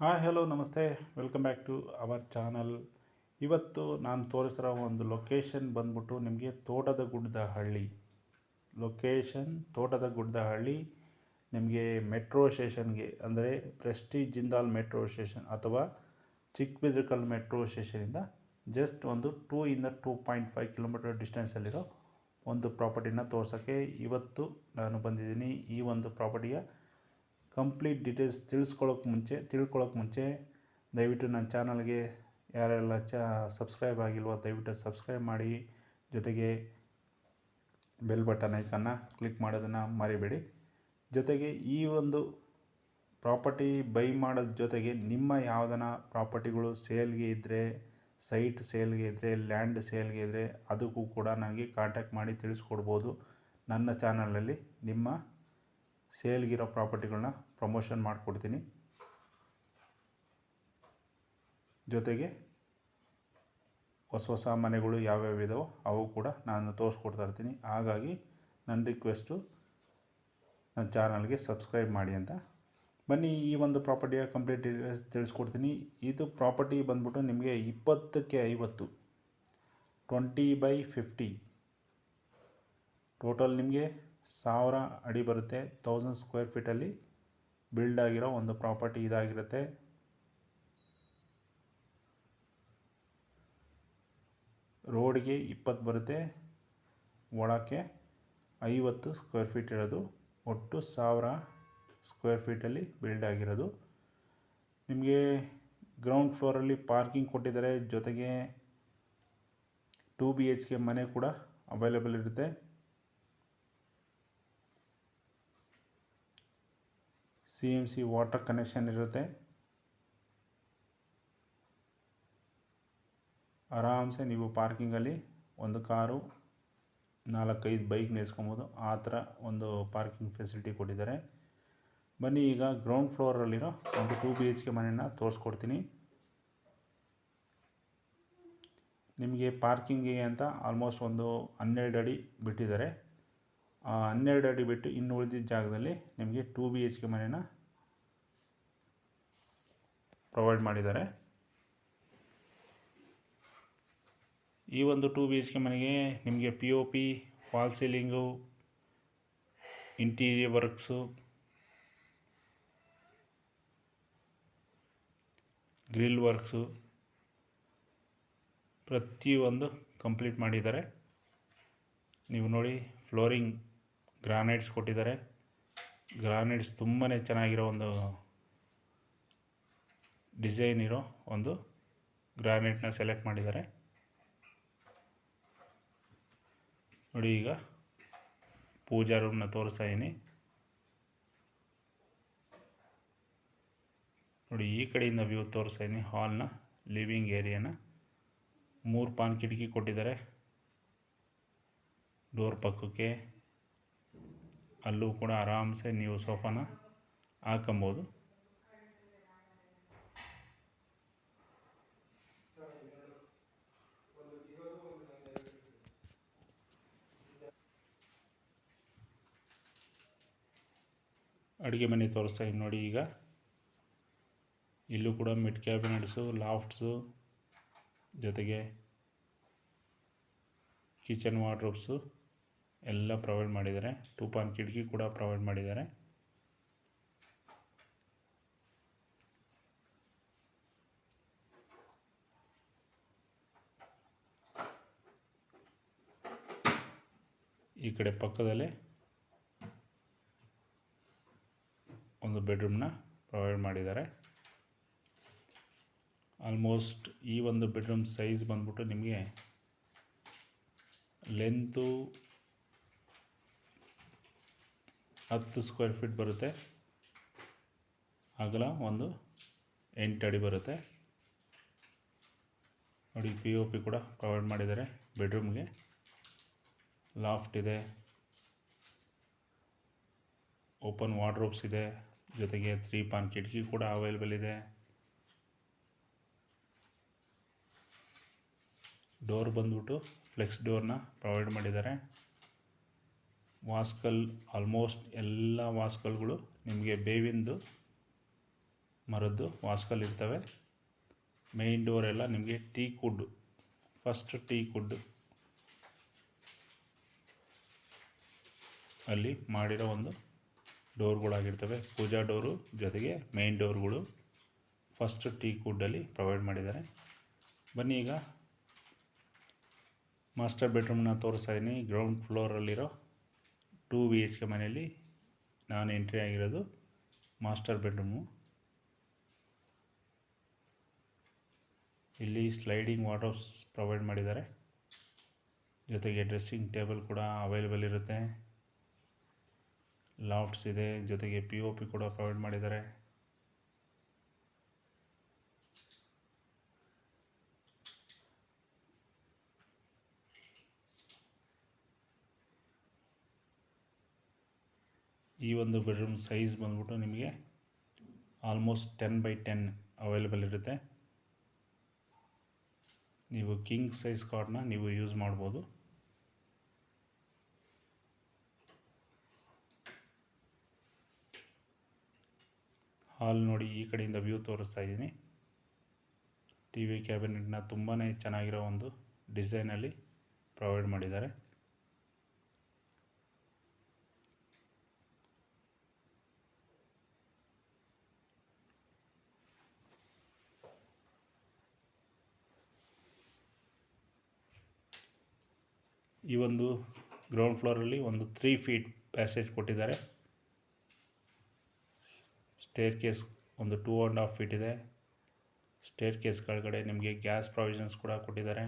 Hi hello ನಮಸ್ತೆ. Welcome back to our channel ಇವತ್ತು ನಾನು ತೋರಿಸಿರೋ ಒಂದು ಲೊಕೇಶನ್ ಬಂದ್ಬಿಟ್ಟು ನಿಮಗೆ ತೋಟದ ಗುಡ್ಡದ ಹಳ್ಳಿ ಲೊಕೇಶನ್ ತೋಟದ ಗುಡ್ಡದ ಹಳ್ಳಿ ನಿಮಗೆ ಮೆಟ್ರೋ ಸ್ಟೇಷನ್ಗೆ ಅಂದರೆ ಪ್ರೆಸ್ಟೀಜ್ ಜಿಂದಾಲ್ ಮೆಟ್ರೋ ಸ್ಟೇಷನ್ ಅಥವಾ ಚಿಕ್ಕಬಿದ್ರಕಲ್ ಮೆಟ್ರೋ ಸ್ಟೇಷನಿಂದ ಜಸ್ಟ್ ಒಂದು ಟೂ ಇಂದ ಟೂ ಪಾಯಿಂಟ್ ಫೈವ್ ಕಿಲೋಮೀಟರ್ ಡಿಸ್ಟೆನ್ಸಲ್ಲಿರೋ ಒಂದು ಪ್ರಾಪರ್ಟಿನ ತೋರ್ಸೋಕ್ಕೆ ಇವತ್ತು ನಾನು ಬಂದಿದ್ದೀನಿ. ಈ ಒಂದು ಪ್ರಾಪರ್ಟಿಯ ಕಂಪ್ಲೀಟ್ ಡೀಟೇಲ್ಸ್ ತಿಳಿಸ್ಕೊಳ್ಳೋಕೆ ಮುಂಚೆ ತಿಳ್ಕೊಳ್ಳೋಕೆ ಮುಂಚೆ ದಯವಿಟ್ಟು ನನ್ನ ಚಾನಲ್ಗೆ ಯಾರೆಲ್ಲ ಚ, ಸಬ್ಸ್ಕ್ರೈಬ್ ಆಗಿಲ್ವೋ ದಯವಿಟ್ಟು ಸಬ್ಸ್ಕ್ರೈಬ್ ಮಾಡಿ. ಜೊತೆಗೆ ಬೆಲ್ ಬಟನ್ ಐಕನ್ನ ಕ್ಲಿಕ್ ಮಾಡೋದನ್ನು ಮರಿಬೇಡಿ. ಜೊತೆಗೆ ಈ ಒಂದು ಪ್ರಾಪರ್ಟಿ ಬೈ ಮಾಡೋದ್ರ ಜೊತೆಗೆ ನಿಮ್ಮ ಯಾವುದನ್ನ ಪ್ರಾಪರ್ಟಿಗಳು ಸೇಲ್ಗೆ ಇದ್ದರೆ ಸೈಟ್ ಸೇಲ್ಗೆ ಇದ್ದರೆ ಲ್ಯಾಂಡ್ ಸೇಲ್ಗೆ ಇದ್ದರೆ ಅದಕ್ಕೂ ಕೂಡ ನನಗೆ ಕಾಂಟ್ಯಾಕ್ಟ್ ಮಾಡಿ ತಿಳಿಸ್ಕೊಡ್ಬೋದು. ನನ್ನ ಚಾನಲಲ್ಲಿ ನಿಮ್ಮ ಸೇಲ್ಗಿರೋ ಪ್ರಾಪರ್ಟಿಗಳನ್ನ ಪ್ರಮೋಷನ್ ಮಾಡಿಕೊಡ್ತೀನಿ. ಜೊತೆಗೆ ಹೊಸ ಹೊಸ ಮನೆಗಳು ಯಾವ್ಯಾವ ಇದಾವೋ ಅವು ಕೂಡ ನಾನು ತೋರಿಸ್ಕೊಡ್ತಾ ಇರ್ತೀನಿ. ಹಾಗಾಗಿ ನನ್ನ ರಿಕ್ವೆಸ್ಟು ನನ್ನ ಚಾನಲ್ಗೆ ಸಬ್ಸ್ಕ್ರೈಬ್ ಮಾಡಿ ಅಂತ. ಬನ್ನಿ, ಈ ಒಂದು ಪ್ರಾಪರ್ಟಿಯ ಕಂಪ್ಲೀಟ್ ಡೀಟೇಲ್ಸ್ ತಿಳಿಸ್ಕೊಡ್ತೀನಿ. ಇದು ಪ್ರಾಪರ್ಟಿ ಬಂದ್ಬಿಟ್ಟು ನಿಮಗೆ ಇಪ್ಪತ್ತಕ್ಕೆ ಐವತ್ತು, ಟ್ವೆಂಟಿ ಬೈ ಫಿಫ್ಟಿ. ಟೋಟಲ್ ನಿಮಗೆ ಸಾವಿರ ಅಡಿ ಬರುತ್ತೆ. ತೌಸಂಡ್ ಸ್ಕ್ವೇರ್ ಫೀಟಲ್ಲಿ ಬಿಲ್ಡ್ ಆಗಿರೋ ಒಂದು ಪ್ರಾಪರ್ಟಿ ಇದಾಗಿರುತ್ತೆ. ರೋಡ್ಗೆ ಇಪ್ಪತ್ತು ಬರುತ್ತೆ. ಒಳಕ್ಕೆ ಐವತ್ತು ಸ್ಕ್ವೇರ್ ಫೀಟ್ ಇರೋದು. ಒಟ್ಟು ಸಾವಿರ ಸ್ಕ್ವೇರ್ ಫೀಟಲ್ಲಿ ಬಿಲ್ಡ್ ಆಗಿರೋದು. ನಿಮಗೆ ಗ್ರೌಂಡ್ ಫ್ಲೋರಲ್ಲಿ ಪಾರ್ಕಿಂಗ್ ಕೊಟ್ಟಿದ್ದಾರೆ. ಜೊತೆಗೆ ಟೂ ಬಿ ಎಚ್ ಮನೆ ಕೂಡ ಅವೈಲೇಬಲ್ ಇರುತ್ತೆ. C M C water connection ಇರುತ್ತೆ. ಆರಾಮ್ಸೆ ನೀವು ಪಾರ್ಕಿಂಗಲ್ಲಿ ಒಂದು ಕಾರು, ನಾಲ್ಕೈದು ಬೈಕ್ ನಿಲ್ಸ್ಕೊಬೋದು. ಆ ಥರ ಒಂದು ಪಾರ್ಕಿಂಗ್ ಫೆಸಿಲಿಟಿ ಕೊಟ್ಟಿದ್ದಾರೆ. ಬನ್ನಿ ಈಗ ಗ್ರೌಂಡ್ ಫ್ಲೋರಲ್ಲಿರೋ ಒಂದು ಟೂ ಬಿ ಎಚ್ ಕೆ ಮನೆಯನ್ನು ತೋರಿಸ್ಕೊಡ್ತೀನಿ. ನಿಮಗೆ ಪಾರ್ಕಿಂಗಿಗೆ ಅಂತ ಆಲ್ಮೋಸ್ಟ್ ಒಂದು ಹನ್ನೆರಡು ಅಡಿ ಬಿಟ್ಟಿದ್ದಾರೆ. ಹನ್ನೆರಡು ಅಡಿ ಬಿಟ್ಟು ಇನ್ನು ಉಳಿದಿದ್ದ ಜಾಗದಲ್ಲಿ ನಿಮಗೆ ಟೂ ಬಿ ಎಚ್ ಕೆ ಮನೆನ ಪ್ರೊವೈಡ್ ಮಾಡಿದ್ದಾರೆ. ಈ ಒಂದು ಟೂ ಬಿ ಎಚ್ ಕೆ ಮನೆಗೆ ನಿಮಗೆ P O P false ceiling interior works grill works ಪ್ರತಿಯೊಂದು ಕಂಪ್ಲೀಟ್ ಮಾಡಿದ್ದಾರೆ. ನೀವು ನೋಡಿ ಫ್ಲೋರಿಂಗ್ ಗ್ರಾನೈಟ್ಸ್ ಕೊಟ್ಟಿದ್ದಾರೆ. ಗ್ರಾನೈಟ್ಸ್ ತುಂಬಾ ಚೆನ್ನಾಗಿರೋ ಒಂದು ಡಿಸೈನ್ ಇರೋ ಒಂದು ಗ್ರಾನೈಟ್ನ ಸೆಲೆಕ್ಟ್ ಮಾಡಿದ್ದಾರೆ. ನೋಡಿ ಈಗ ಪೂಜಾ ರೂಮ್ನ ತೋರಿಸ್ತಾ ಇದ್ದೀನಿ ನೋಡಿ ಈ ಕಡೆಯಿಂದ ವ್ಯೂ ತೋರಿಸ್ತಾ ಇದ್ದೀನಿ ಹಾಲ್ನ ಲಿವಿಂಗ್ ಏರಿಯಾನ ಮೂರು ಪಾನ್ ಕಿಟಕಿ ಕೊಟ್ಟಿದ್ದಾರೆ. ಡೋರ್ ಪಕ್ಕಕ್ಕೆ ಅಲ್ಲೂ ಕೂಡ ಆರಾಮ್ಸೆ ನೀವು ಸೋಫಾನ ಹಾಕೊಬೋದು. ಅಡುಗೆ ಮನೆ ತೋರಿಸ್ತಾ ಇದ್ದೀನಿ ನೋಡಿ ಈಗ. ಇಲ್ಲೂ ಕೂಡ ಮಿಡ್ ಕ್ಯಾಬಿನೆಟ್ಸು, ಲಾಫ್ಟ್ಸು, ಜೊತೆಗೆ ಕಿಚನ್ ವಾರ್ಡ್ರೋಬ್ಸು. ಎಲ್ಲ ಪ್ರೊವೈಡ್ ಮಾಡಿದ್ದಾರೆ. ಟೂ ಪಾನ್ ಕಿಟಕಿ ಕೂಡ ಪ್ರೊವೈಡ್ ಮಾಡಿದ್ದಾರೆ. ಈ ಕಡೆ ಪಕ್ಕದಲ್ಲಿ ಒಂದು ಬೆಡ್ರೂಮ್ನ ಪ್ರೊವೈಡ್ ಮಾಡಿದ್ದಾರೆ. ಆಲ್ಮೋಸ್ಟ್ ಈ ಒಂದು ಬೆಡ್ರೂಮ್ ಸೈಜ್ ಬಂದ್ಬಿಟ್ಟು ನಿಮಗೆ ಲೆಂತು ಹತ್ತು ಸ್ಕ್ವೇರ್ ಫೀಟ್ ಬರುತ್ತೆ. ಅಗಲ ಒಂದು ಎಂಟು ಅಡಿ ಬರುತ್ತೆ. ನೋಡಿ ಪಿ ಒ ಪಿ ಕೂಡ ಪ್ರೊವೈಡ್ ಮಾಡಿದ್ದಾರೆ ಬೆಡ್ರೂಮ್ಗೆ ಲಾಫ್ಟ್ ಇದೆ. ಓಪನ್ ವಾರ್ಡ್ರೋಬ್ಸ್ ಇದೆ. ಜೊತೆಗೆ ತ್ರೀ ಪಾನ್ ಕಿಟಕಿ ಕೂಡ ಅವೈಲೇಬಲ್ ಇದೆ. ಡೋರ್ ಬಂದ್ಬಿಟ್ಟು ಫ್ಲೆಕ್ಸ್ ಡೋರ್ನ ಪ್ರೊವೈಡ್ ಮಾಡಿದ್ದಾರೆ. ವಾಸ್ಕಲ್ ಆಲ್ಮೋಸ್ಟ್ ಎಲ್ಲ ವಾಸ್ಕಲ್ಗಳು ನಿಮಗೆ ಬೇವಿಂದು, ಮರದ್ದು ವಾಸ್ಕಲ್ ಇರ್ತವೆ. ಮೇಯ್ನ್ ಡೋರ್ ಎಲ್ಲ ನಿಮಗೆ teak wood first teak wood ಅಲ್ಲಿ ಮಾಡಿರೋ ಒಂದು ಡೋರ್ಗಳಾಗಿರ್ತವೆ. ಪೂಜಾ ಡೋರು ಜೊತೆಗೆ ಮೇಯ್ನ್ ಡೋರ್ಗಳು ಫಸ್ಟ್ ಟೀ ಕುಡ್ಡಲ್ಲಿ ಪ್ರೊವೈಡ್ ಮಾಡಿದ್ದಾರೆ. ಬನ್ನಿ ಈಗ ಮಾಸ್ಟರ್ ಬೆಡ್ರೂಮ್ನ ತೋರಿಸ್ತಾ ಇದ್ದೀನಿ ಗ್ರೌಂಡ್ ಫ್ಲೋರಲ್ಲಿರೋ ಟೂ ಬಿ ಎಚ್ ಕೆ ಮನೆಯಲ್ಲಿ ನಾನು ಎಂಟ್ರಿ ಆಗಿರೋದು ಮಾಸ್ಟರ್ ಬೆಡ್ರೂಮು. ಇಲ್ಲಿ ಸ್ಲೈಡಿಂಗ್ ವಾಟರ್ಸ್ ಪ್ರೊವೈಡ್ ಮಾಡಿದ್ದಾರೆ. ಜೊತೆಗೆ ಡ್ರೆಸ್ಸಿಂಗ್ ಟೇಬಲ್ ಕೂಡ ಅವೈಲೇಬಲ್ ಇರುತ್ತೆ. ಲಾಫ್ಟ್ಸ್ ಇದೆ, ಜೊತೆಗೆ ಪಿ ಒ ಪಿ ಕೂಡ ಪ್ರೊವೈಡ್ ಮಾಡಿದ್ದಾರೆ. ಈ ಒಂದು ಬೆಡ್ರೂಮ್ ಸೈಜ್ ಬಂದ್ಬಿಟ್ಟು ನಿಮಗೆ almost ten by ten available ಇರುತ್ತೆ. ನೀವು ಕಿಂಗ್ ಸೈಜ್ ಕಾರ್ಡ್ನ ನೀವು ಯೂಸ್ ಮಾಡ್ಬೋದು. ಹಾಲ್ ನೋಡಿ ಈ ಕಡೆಯಿಂದ ವ್ಯೂ ತೋರಿಸ್ತಾ ಇದ್ದೀನಿ. ಟಿ ವಿ ಕ್ಯಾಬಿನೆಟ್ನ ತುಂಬಾ ಚೆನ್ನಾಗಿರೋ ಒಂದು ಡಿಸೈನಲ್ಲಿ ಪ್ರೊವೈಡ್ ಮಾಡಿದ್ದಾರೆ. ಈ ಒಂದು ಗ್ರೌಂಡ್ ಫ್ಲೋರಲ್ಲಿ ಒಂದು ತ್ರೀ ಫೀಟ್ ಪ್ಯಾಸೇಜ್ ಕೊಟ್ಟಿದ್ದಾರೆ. ಸ್ಟೇರ್ ಕೇಸ್ ಒಂದು ಟೂ ಆ್ಯಂಡ್ ಹಾಫ್ ಫೀಟ್ ಇದೆ. ಸ್ಟೇರ್ ಕೇಸ್ ಕೆಳಗಡೆ ನಿಮಗೆ ಗ್ಯಾಸ್ ಪ್ರಾವಿಷನ್ಸ್ ಕೂಡ ಕೊಟ್ಟಿದ್ದಾರೆ.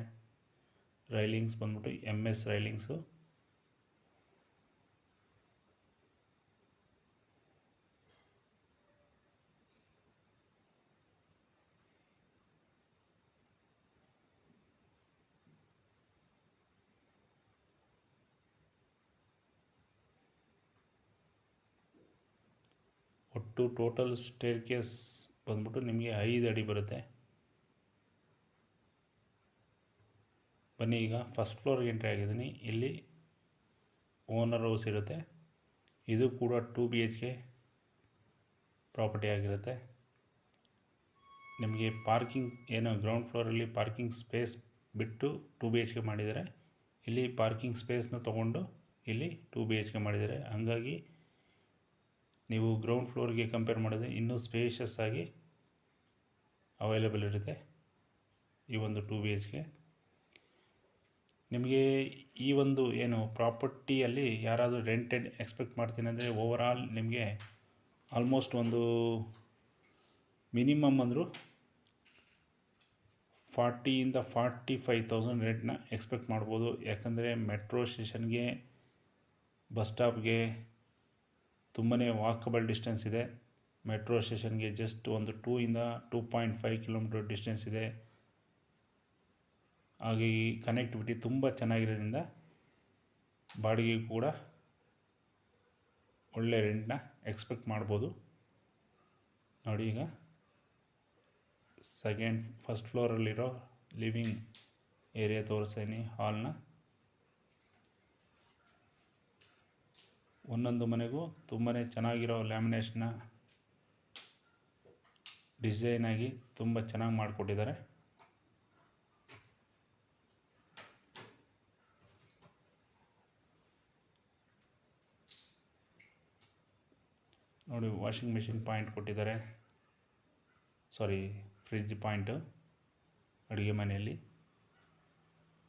ರೈಲಿಂಗ್ಸ್ ಬಂದ್ಬಿಟ್ಟು ಎಂ ಎಸ್ ರೈಲಿಂಗ್ಸು ಒಟ್ಟು ಟೋಟಲ್ ಸ್ಟೇರ್ ಕೇಸ್ ಬಂದ್ಬಿಟ್ಟು ನಿಮಗೆ ಐದು ಅಡಿ ಬರುತ್ತೆ. ಬನ್ನಿ ಈಗ ಫಸ್ಟ್ ಫ್ಲೋರ್ಗೆ ಎಂಟ್ರಿ ಆಗಿದ್ದೀನಿ. ಇಲ್ಲಿ ಓನರ್ ಹೌಸ್ ಇರುತ್ತೆ. ಇದು ಕೂಡ two B H K property ಆಗಿರುತ್ತೆ. ನಿಮಗೆ ಪಾರ್ಕಿಂಗ್ ಏನೋ ಗ್ರೌಂಡ್ ಫ್ಲೋರಲ್ಲಿ ಪಾರ್ಕಿಂಗ್ ಸ್ಪೇಸ್ ಬಿಟ್ಟು ಟೂ ಬಿ ಎಚ್ ಕೆ ಮಾಡಿದ್ದಾರೆ ಇಲ್ಲಿ ಪಾರ್ಕಿಂಗ್ ಸ್ಪೇಸ್ನ ತೊಗೊಂಡು ಇಲ್ಲಿ ಟೂ ಬಿ ಎಚ್ ಕೆ ಮಾಡಿದ್ದಾರೆ ಹಂಗಾಗಿ ನೀವು ಗ್ರೌಂಡ್ ಫ್ಲೋರ್ಗೆ ಕಂಪೇರ್ ಮಾಡಿದ್ರೆ ಇನ್ನೂ ಸ್ಪೇಷಸ್ ಆಗಿ ಅವೈಲೇಬಲ್ ಇರುತ್ತೆ ಈ ಒಂದು ಟೂ ಬಿ ಎಚ್ಗೆ ನಿಮಗೆ ಈ ಒಂದು ಏನು ಪ್ರಾಪರ್ಟಿಯಲ್ಲಿ ಯಾರಾದರೂ ರೆಂಟೆಡ್ ಎಕ್ಸ್ಪೆಕ್ಟ್ ಮಾಡ್ತೀನಿ ಅಂದರೆ ಓವರಾಲ್ ನಿಮಗೆ ಆಲ್ಮೋಸ್ಟ್ ಒಂದು ಮಿನಿಮಮ್ ಅಂದರೂ ಫಾರ್ಟಿಯಿಂದ ಫಾರ್ಟಿ ಫೈವ್ ತೌಸಂಡ್ ರೆಂಟ್ನ ಎಕ್ಸ್ಪೆಕ್ಟ್ ಮಾಡ್ಬೋದು. ಯಾಕಂದರೆ ಮೆಟ್ರೋ ಸ್ಟೇಷನ್ಗೆ ಬಸ್ ಸ್ಟಾಪ್ಗೆ ತುಂಬಾ ವಾಕಬಲ್ ಡಿಸ್ಟೆನ್ಸ್ ಇದೆ. ಮೆಟ್ರೋ ಸ್ಟೇಷನ್ಗೆ ಜಸ್ಟ್ ಒಂದು ಟೂ ಇಂದ two point five kilometre distance ಇದೆ. ಹಾಗೆ ಈ ಕನೆಕ್ಟಿವಿಟಿ ತುಂಬ ಚೆನ್ನಾಗಿರೋದ್ರಿಂದ ಬಾಡಿಗೆ ಕೂಡ ಒಳ್ಳೆ ರೆಂಟ್ನ ಎಕ್ಸ್ಪೆಕ್ಟ್ ಮಾಡ್ಬೋದು. ನೋಡಿ ಈಗ ಸೆಕೆಂಡ್ ಫಸ್ಟ್ ಫ್ಲೋರಲ್ಲಿರೋ ಲಿವಿಂಗ್ ಏರಿಯಾ ತೋರಿಸ್ತೀನಿ ಹಾಲ್ನ ಒಂದೊಂದು ಮನೆಗೂ ತುಂಬಾ ಚೆನ್ನಾಗಿರೋ ಲ್ಯಾಮಿನೇಷನ್ನ ಡಿಸೈನಾಗಿ ತುಂಬ ಚೆನ್ನಾಗಿ ಮಾಡಿಕೊಟ್ಟಿದ್ದಾರೆ. ನೋಡಿ ವಾಷಿಂಗ್ ಮಿಷಿನ್ ಪಾಯಿಂಟ್ ಕೊಟ್ಟಿದ್ದಾರೆ. ಸಾರಿ ಫ್ರಿಜ್ ಪಾಯಿಂಟು ಅಡುಗೆ ಮನೆಯಲ್ಲಿ.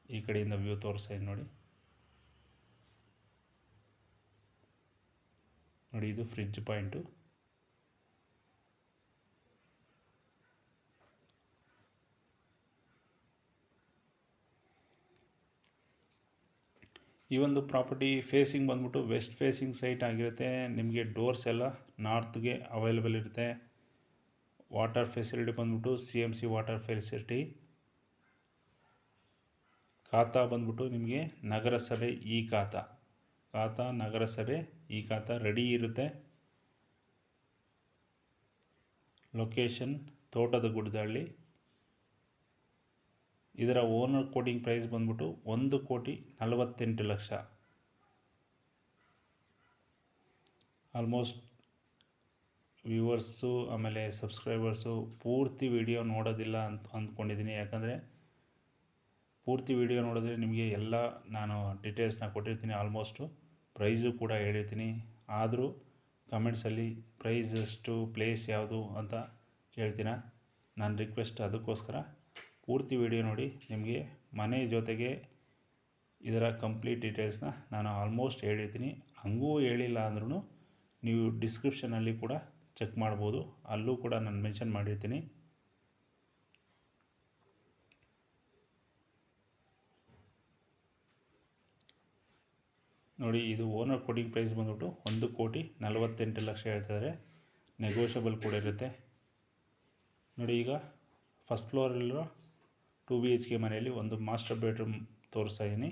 ಈ ಕಡೆಯಿಂದ ವ್ಯೂ ತೋರಿಸ್ತಾ ನೋಡಿ. ನೋಡಿ, ಇದು ಫ್ರಿಡ್ಜ್ ಪಾಯಿಂಟು ಈ ಒಂದು ಪ್ರಾಪರ್ಟಿ ಫೇಸಿಂಗ್ ಬಂದ್ಬಿಟ್ಟು ವೆಸ್ಟ್ ಫೇಸಿಂಗ್ ಸೈಟ್ ಆಗಿರುತ್ತೆ. ನಿಮಗೆ ಡೋರ್ಸ್ ಎಲ್ಲ ನಾರ್ತ್ಗೆ ಅವೈಲೇಬಲ್ ಇರುತ್ತೆ. ವಾಟರ್ ಫೆಸಿಲಿಟಿ ಬಂದ್ಬಿಟ್ಟು C M C water facility khata ಬಂದ್ಬಿಟ್ಟು ನಿಮಗೆ ನಗರಸಭೆ ಈ ಖಾತಾ. ಖಾತಾ ನಗರಸಭೆ, ಈ ಖಾತಾ ರೆಡಿ ಇರುತ್ತೆ. ಲೊಕೇಶನ್ ತೋಟದ ಗುಡ್ದಹಳ್ಳಿ ಇದರ ಓನರ್ ಕೋಟಿಂಗ್ ಪ್ರೈಸ್ ಬಂದ್ಬಿಟ್ಟು ಒಂದು ಕೋಟಿ ನಲವತ್ತೆಂಟು ಲಕ್ಷ. ಆಲ್ಮೋಸ್ಟ್ ವ್ಯೂವರ್ಸು ಆಮೇಲೆ ಸಬ್ಸ್ಕ್ರೈಬರ್ಸು ಪೂರ್ತಿ ವಿಡಿಯೋ ನೋಡೋದಿಲ್ಲ ಅಂತ ಅಂದ್ಕೊಂಡಿದ್ದೀನಿ. ಯಾಕಂದರೆ ಪೂರ್ತಿ ವಿಡಿಯೋ ನೋಡಿದ್ರೆ ನಿಮಗೆ ಎಲ್ಲ ನಾನು ಡೀಟೇಲ್ಸ್ನ ಕೊಟ್ಟಿರ್ತೀನಿ. ಆಲ್ಮೋಸ್ಟು ಪ್ರೈಸು ಕೂಡ ಹೇಳಿರ್ತೀನಿ. ಆದರೂ ಕಮೆಂಟ್ಸಲ್ಲಿ ಪ್ರೈಸ್ ಎಷ್ಟು ಪ್ಲೇಸ್ ಯಾವುದು ಅಂತ ಕೇಳ್ತೀನ ನಾನು ರಿಕ್ವೆಸ್ಟ್ ಅದಕ್ಕೋಸ್ಕರ ಪೂರ್ತಿ ವಿಡಿಯೋ ನೋಡಿ. ನಿಮಗೆ ಮನೆ ಜೊತೆಗೆ ಇದರ ಕಂಪ್ಲೀಟ್ ಡೀಟೇಲ್ಸ್ನ ನಾನು ಆಲ್ಮೋಸ್ಟ್ ಹೇಳಿರ್ತೀನಿ. ಹಂಗೂ ಹೇಳಿಲ್ಲ ಅಂದ್ರೂ ನೀವು ಡಿಸ್ಕ್ರಿಪ್ಷನಲ್ಲಿ ಕೂಡ ಚೆಕ್ ಮಾಡ್ಬೋದು. ಅಲ್ಲೂ ಕೂಡ ನಾನು ಮೆನ್ಷನ್ ಮಾಡಿರ್ತೀನಿ. ನೋಡಿ, ಇದು ಓನರ್ ಕೋಟಿಂಗ್ ಪ್ರೈಸ್ ಬಂದ್ಬಿಟ್ಟು ಒಂದು ಕೋಟಿ ನಲವತ್ತೆಂಟು ಲಕ್ಷ ಹೇಳ್ತಿದ್ದಾರೆ ನೆಗೋಷಿಯಬಲ್ ಕೂಡ ಇರುತ್ತೆ. ನೋಡಿ, ಈಗ ಫಸ್ಟ್ ಫ್ಲೋರಲ್ಲಿರೋ ಟು ಬಿ ಎಚ್ ಕೆ ಮನೆಯಲ್ಲಿ ಒಂದು ಮಾಸ್ಟರ್ ಬೆಡ್ರೂಮ್ ತೋರಿಸ್ತಾ ಇದ್ದೀನಿ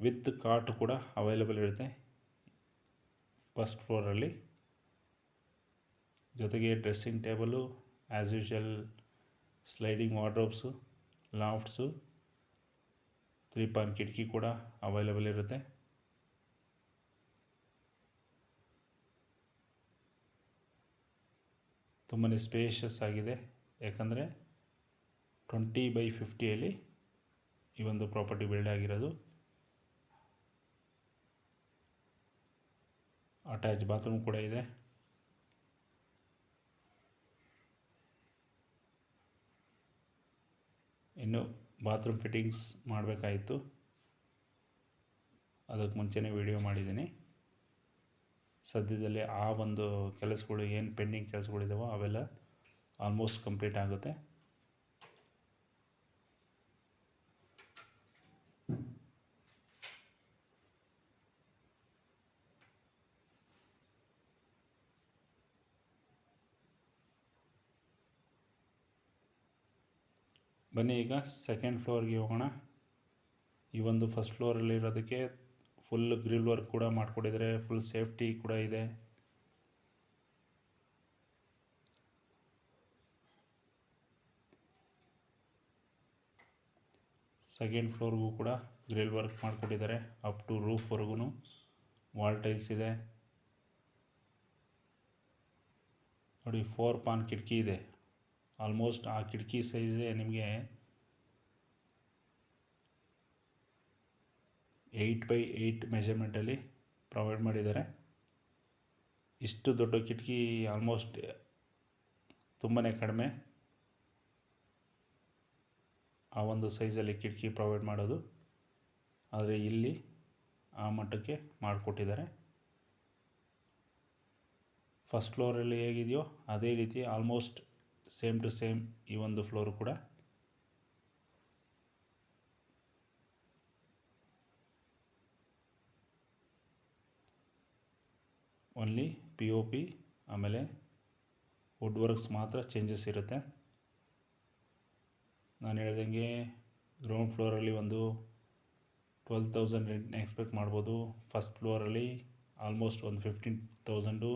ವಿತ್ ಕಾಟ್ ಕೂಡ ಅವೈಲೇಬಲ್ ಇರುತ್ತೆ ಫಸ್ಟ್ ಫ್ಲೋರಲ್ಲಿ ಜೊತೆಗೆ dressing table as usual sliding wardrobes lofts three point ಕಿಟಕಿ ಕೂಡ ಅವೈಲೇಬಲ್ ಇರುತ್ತೆ. ತುಂಬಾ ಸ್ಪೇಷಿಯಸ್ ಆಗಿದೆ. ಯಾಕಂದರೆ ಟ್ವೆಂಟಿ ಬೈ ಫಿಫ್ಟಿಯಲ್ಲಿ ಈ ಒಂದು ಪ್ರಾಪರ್ಟಿ ಬಿಲ್ಡ್ ಆಗಿರೋದು. ಅಟ್ಯಾಚ್ ಬಾತ್ರೂಮ್ ಕೂಡ ಇದೆ. ಇನ್ನು ಬಾತ್ರೂಮ್ ಫಿಟ್ಟಿಂಗ್ಸ್ ಮಾಡಬೇಕಾಯಿತು. ಅದಕ್ಕೆ ಮುಂಚೆನೇ ವಿಡಿಯೋ ಮಾಡಿದ್ದೀನಿ. ಸದ್ಯದಲ್ಲೇ ಆ ಒಂದು ಕೆಲಸಗಳು ಏನು ಪೆಂಡಿಂಗ್ ಕೆಲಸಗಳಿದಾವೋ ಅವೆಲ್ಲ ಆಲ್ಮೋಸ್ಟ್ ಕಂಪ್ಲೀಟ್ ಆಗುತ್ತೆ. ಬನ್ನಿ ಈಗ ಸೆಕೆಂಡ್ ಫ್ಲೋರ್ಗೆ ಹೋಗೋಣ. ಈ ಒಂದು ಫಸ್ಟ್ ಫ್ಲೋರಲ್ಲಿರೋದಕ್ಕೆ ಫುಲ್ ಗ್ರಿಲ್ ವರ್ಕ್ ಕೂಡ ಮಾಡಿಕೊಟ್ಟಿದ್ದಾರೆ ಫುಲ್ ಸೇಫ್ಟಿ ಕೂಡ ಇದೆ. ಸೆಕೆಂಡ್ ಫ್ಲೋರ್ಗೂ ಕೂಡ ಗ್ರಿಲ್ ವರ್ಕ್ ಮಾಡಿಕೊಟ್ಟಿದ್ದಾರೆ ಅಪ್ ಟು ರೂಫ್ವರೆಗೂ ವಾಲ್ ಟೈಲ್ಸ್ ಇದೆ. ನೋಡಿ ಫೋರ್ ಪಾನ್ ಕಿಟಕಿ ಇದೆ. ಆಲ್ಮೋಸ್ಟ್ ಆ ಕಿಟಕಿ ಸೈಜೇ ನಿಮಗೆ ಏಯ್ಟ್ ಬೈ ಏಯ್ಟ್ ಮೆಜರ್ಮೆಂಟಲ್ಲಿ ಪ್ರೊವೈಡ್ ಮಾಡಿದ್ದಾರೆ. ಇಷ್ಟು ದೊಡ್ಡ ಕಿಟಕಿ ಆಲ್ಮೋಸ್ಟ್ ತುಂಬಾ ಕಡಿಮೆ. ಆ ಒಂದು ಸೈಜಲ್ಲಿ ಕಿಟಕಿ ಪ್ರೊವೈಡ್ ಮಾಡೋದು. ಆದರೆ ಇಲ್ಲಿ ಆ ಮಟ್ಟಕ್ಕೆ ಮಾಡಿಕೊಟ್ಟಿದ್ದಾರೆ. ಫಸ್ಟ್ ಫ್ಲೋರಲ್ಲಿ ಹೇಗಿದೆಯೋ ಅದೇ ರೀತಿ ಆಲ್ಮೋಸ್ಟ್ ಸೇಮ್ ಟು ಸೇಮ್ ಈ ಒಂದು ಫ್ಲೋರು ಕೂಡ ಓನ್ಲಿ ಪಿ ಒ ಪಿ ಆಮೇಲೆ ವುಡ್ ವರ್ಕ್ಸ್ ಮಾತ್ರ ಚೇಂಜಸ್ ಇರುತ್ತೆ. ನಾನು ಹೇಳ್ದಂಗೆ ಗ್ರೌಂಡ್ ಫ್ಲೋರಲ್ಲಿ ಒಂದು ಟ್ವೆಲ್ ತೌಸಂಡ್ ರೆಂಟ್ನ ಎಕ್ಸ್ಪೆಕ್ಟ್ ಮಾಡ್ಬೋದು. ಫಸ್ಟ್ ಫ್ಲೋರಲ್ಲಿ ಆಲ್ಮೋಸ್ಟ್ ಒಂದು ಫಿಫ್ಟೀನ್ ತೌಸಂಡು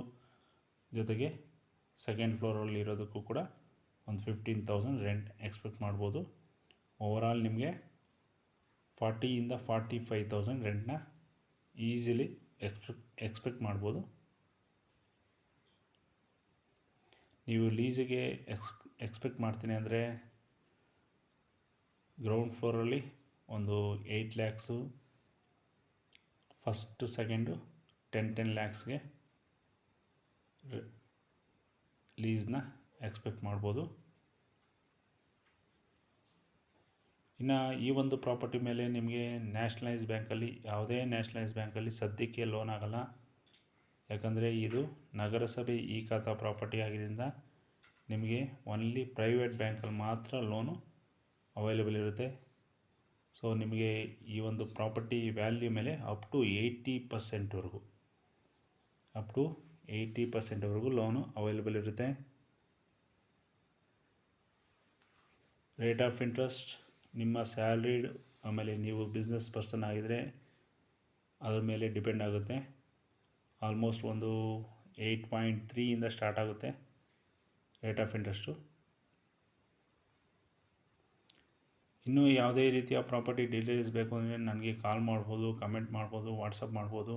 ಜೊತೆಗೆ ಸೆಕೆಂಡ್ ಫ್ಲೋರಲ್ಲಿ ಇರೋದಕ್ಕೂ ಕೂಡ ಒಂದು ಫಿಫ್ಟೀನ್ ತೌಸಂಡ್ ರೆಂಟ್ ಎಕ್ಸ್ಪೆಕ್ಟ್ ಮಾಡ್ಬೋದು. ಓವರಾಲ್ ನಿಮಗೆ ಫಾರ್ಟಿಯಿಂದ ಫಾರ್ಟಿ ಫೈವ್ ತೌಸಂಡ್ ರೆಂಟ್ನ ಈಸಿಲಿ ಎಕ್ಸ್ಪೆಕ್ಟ್ ಎಕ್ಸ್ಪೆಕ್ಟ್ ಮಾಡ್ಬೋದು. ನೀವು ಲೀಸಿಗೆ ಎಕ್ಸ್ ಎಕ್ಸ್ಪೆಕ್ಟ್ ಮಾಡ್ತೀನಿ ಅಂದರೆ ಗ್ರೌಂಡ್ ಫ್ಲೋರಲ್ಲಿ ಒಂದು eight lakhs first second ten ten ಲ್ಯಾಕ್ಸ್ಗೆ ಲೀಸ್ನ ಎಕ್ಸ್ಪೆಕ್ಟ್ ಮಾಡ್ಬೋದು. ಇನ್ನು ಈ ಒಂದು ಪ್ರಾಪರ್ಟಿ ಮೇಲೆ ನಿಮಗೆ ನ್ಯಾಷನಲೈಸ್ ಬ್ಯಾಂಕಲ್ಲಿ ಯಾವುದೇ ನ್ಯಾಷನಲೈಸ್ ಬ್ಯಾಂಕಲ್ಲಿ ಸದ್ಯಕ್ಕೆ ಲೋನ್ ಆಗೋಲ್ಲ. ಯಾಕಂದರೆ ಇದು ನಗರಸಭೆ ಈ ಖಾತಾ ಪ್ರಾಪರ್ಟಿ ಆಗಿದ್ದರಿಂದ ನಿಮಗೆ ಓನ್ಲಿ ಪ್ರೈವೇಟ್ ಬ್ಯಾಂಕಲ್ಲಿ ಮಾತ್ರ ಲೋನು ಅವೈಲೇಬಲ್ ಇರುತ್ತೆ. ಸೊ ನಿಮಗೆ ಈ ಒಂದು ಪ್ರಾಪರ್ಟಿ ವ್ಯಾಲ್ಯೂ ಮೇಲೆ ಅಪ್ ಟು ಏಯ್ಟಿ ಪರ್ಸೆಂಟ್ವರೆಗೂ ಅಪ್ ಟು ಏಯ್ಟಿ ಪರ್ಸೆಂಟ್ವರೆಗೂ ಲೋನು ಅವೈಲೇಬಲ್ ಇರುತ್ತೆ. ರೇಟ್ ಆಫ್ ಇಂಟ್ರೆಸ್ಟ್ ನಿಮ್ಮ ಸ್ಯಾಲ್ರಿಡ್ ಆಮೇಲೆ ನೀವು ಬಿಸ್ನೆಸ್ ಪರ್ಸನ್ ಆಗಿದ್ದರೆ ಅದ್ರ ಮೇಲೆ ಡಿಪೆಂಡ್ ಆಗುತ್ತೆ. ಆಲ್ಮೋಸ್ಟ್ ಒಂದು ಏಯ್ಟ್ ಪಾಯಿಂಟ್ ತ್ರೀಯಿಂದ ಸ್ಟಾರ್ಟ್ ಆಗುತ್ತೆ ರೇಟ್ ಆಫ್ ಇಂಟ್ರೆಸ್ಟು ಇನ್ನೂ ಯಾವುದೇ ರೀತಿಯ ಪ್ರಾಪರ್ಟಿ ಡೀಟೇಲ್ಸ್ ಬೇಕು ಅಂದರೆ ನನಗೆ ಕಾಲ್ ಮಾಡ್ಬೋದು ಕಮೆಂಟ್ ಮಾಡ್ಬೋದು ವಾಟ್ಸಪ್ ಮಾಡ್ಬೋದು.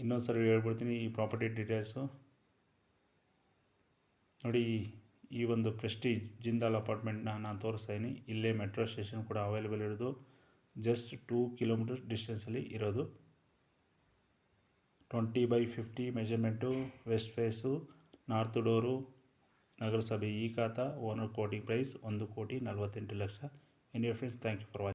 ಇನ್ನೊಂದು ಸರಿ ಹೇಳ್ಬಿಡ್ತೀನಿ ಈ ಪ್ರಾಪರ್ಟಿ ಡೀಟೇಲ್ಸು ನೋಡಿ, ಈ ಒಂದು ಪ್ರೆಸ್ಟೀಜ್ ಜಿಂದಾಲ್ ಅಪಾರ್ಟ್ಮೆಂಟ್ನ ನಾನು ತೋರಿಸ್ತಾ ಇದ್ದೀನಿ ಇಲ್ಲೇ ಮೆಟ್ರೋ ಸ್ಟೇಷನ್ ಕೂಡ ಅವೈಲೇಬಲ್ ಇರೋದು. ಜಸ್ಟ್ ಟೂ ಕಿಲೋಮೀಟರ್ ಡಿಸ್ಟೆನ್ಸಲ್ಲಿ ಇರೋದು. Twenty by fifty measurement west face north door ನಗರಸಭೆ ಈ ಖಾತಾ ಓನರ್ ಕೋಟಿ ಪ್ರೈಸ್ ಒಂದು ಕೋಟಿ ನಲವತ್ತೆಂಟು lakh. Any friends thank you for watching